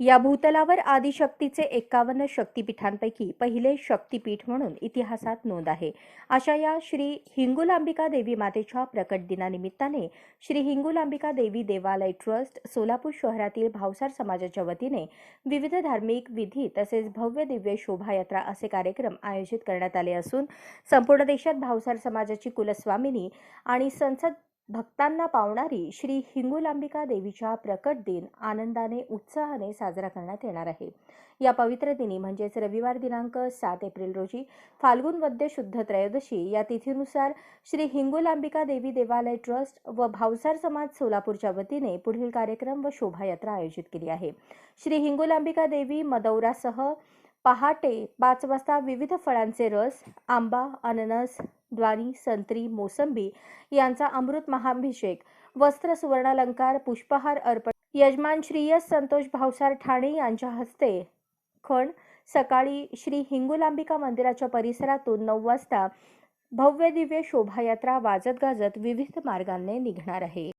या भूतलावर आदिशक्तीचे एकावन्न शक्तीपीठांपैकी पहिले शक्तिपीठ म्हणून इतिहासात नोंद आहे. अशा या श्री हिंगुलांबिका देवी मातेच्या प्रकट दिनानिमित्ताने श्री हिंगुलांबिका देवी देवालय ट्रस्ट सोलापूर शहरातील भावसार समाजाच्या वतीने विविध धार्मिक विधी तसेच भव्य दिव्य शोभायात्रा असे कार्यक्रम आयोजित करण्यात आले असून संपूर्ण देशात भावसार समाजाची कुलस्वामिनी आणि संसद भक्तांना पावणारी श्री हिंगुलांबिका देवीच्या प्रकट दिन आनंदाने उत्साहाने साजरा करण्यात येणार आहे. या पवित्र दिनी म्हणजेच रविवार दिनांक सात एप्रिल रोजी फाल्गुन वद्य शुद्ध त्रयोदशी या तिथीनुसार श्री हिंगुलांबिका देवी देवालय ट्रस्ट व भावसार समाज सोलापूरच्या वतीने पुढील कार्यक्रम व शोभायात्रा आयोजित केली आहे. श्री हिंगुलांबिका देवी मदौरासह पहाटे पाच वाजता विविध फळांचे रस आंबा अननस द्वारी संत्री मोसंबी यांचा अमृत महाभिषेक वस्त्र सुवर्णालंकार पुष्पहार अर्पण. यजमान श्रीयस संतोष भावसार ठाणे यांच्या हस्ते खण सकाळी श्री हिंगुलांबिका मंदिराच्या परिसरातून नऊ वाजता भव्य दिव्य शोभायात्रा वाजत गाजत विविध मार्गांनी निघणार आहे.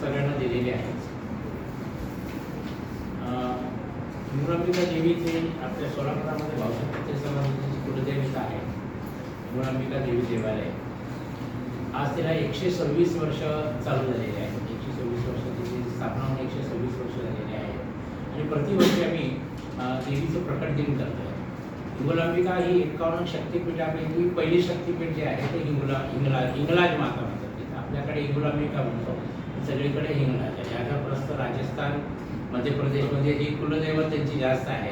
सगळ्यांना दिलेली आहे देवीचे आपल्या सोलापुरामध्ये भावसार कुलदेवता आहे? हिंगुरांबिका देवी देवालय. आज तिला एकशे सव्वीस वर्ष चालू झालेली आहे एकशे सव्वीस वर्ष तिची स्थापना होऊन एकशे सव्वीस वर्ष झालेली आहे आणि प्रतिवर्षी आम्ही देवीचं प्रकट दिन करतो हिंगुलांबिका ही एकावन्न शक्तिपीठापैकी पहिली शक्तीपीठ जे आहे ते हिंगुला हिंगला हिंगलाज माता म्हणतात तिथं. आपल्याकडे हिंगुलांबिका म्हणतो. सगळीकडे हिंगलाज आहे. ह्याचा प्रस्त राजस्थान मध्य प्रदेशमध्ये ही कुलदैवत त्यांची जास्त आहे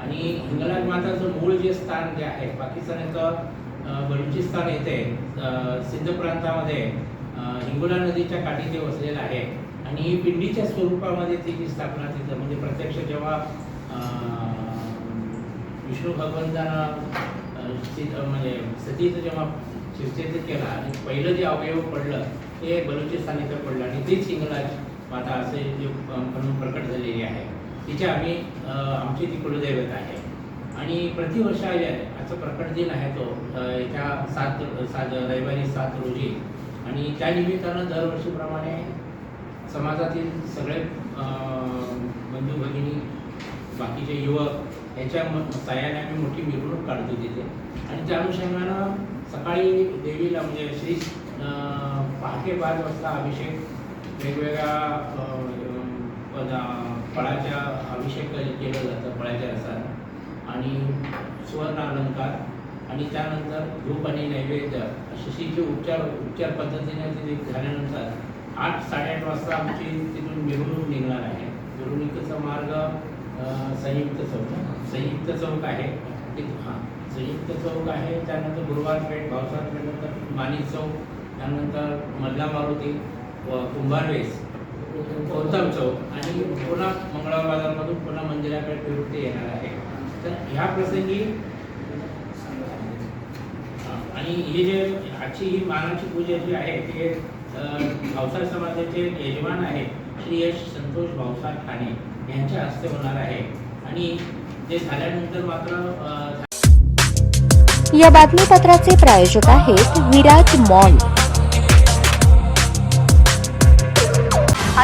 आणि हिंगलाज माताचं मूळ जे स्थान जे आहे पाकिस्तानाचं बलुचिस्तान येथे सिंध प्रांतामध्ये हिंगोला नदीच्या काठी ते वसलेलं आहे. आणि ही पिंडीच्या स्वरूपामध्ये तिची स्थापना तिथं म्हणजे प्रत्यक्ष जेव्हा विष्णू भगवंतानं म्हणजे सतीचं जेव्हा शिवचेत केला आणि पहिलं जे अवयव पडलं ते बलुचिस्तान इथं पडलं. आणि तीच हिंगलाज माता असे जे म्हणून प्रकट झालेली आहे. तिचे आम्ही आमचे आमची ती कुलदैवत आहे. आणि प्रतिवर्ष आहे. याचा प्रकट दिन आहे तो त्या सात सात रविवारी सात रोजी. आणि त्या निमित्तानं दरवर्षीप्रमाणे समाजातील सगळे बंधू भगिनी बाकीचे युवक यांच्या म- साह्याने आम्ही मोठी मिरवणूक काढतो तिथे. आणि त्या अनुषंगानं सकाळी देवीला म्हणजे श्री पहाटे पाच वाजता अभिषेक वेगवेगळ्या पदा- फळाच्या अभिषेक केलं जातं फळाच्या रसानं. आणि सुवर्ण अलंकार. आणि त्यानंतर धूप आणि नैवेद्य अशीचे उपचार उपचार पद्धतीने तिथे झाल्यानंतर आठ साडेआठ वाजता आमची तिथून मिरवणूक निघणार आहे. मिरवणुकीचा मार्ग संयुक्त चौक. संयुक्त चौक आहे. हां. संयुक्त चौक आहे. त्यानंतर गुरुवार पेठ भावसार पेठ नंतर माणिक चौक. त्यानंतर मधला मारुती व कुंभारवेस. गौतम चौक आणि पुन्हा मंगळवार बाजारमधून पुन्हा मंदिराकडे फिरून ते येणार आहे. तर ह्या प्रसंगी आणि हे जे आजची ही मानाची पूजा जी आहे ते भावसार समाजाचे यजमान आहे श्री यश संतोष भावसार ठाणे यांच्या हस्ते होणार आहे. आणि ते झाल्यानंतर मात्र या बातमीपत्राचे प्रायोजक आहेत विराज मॉल.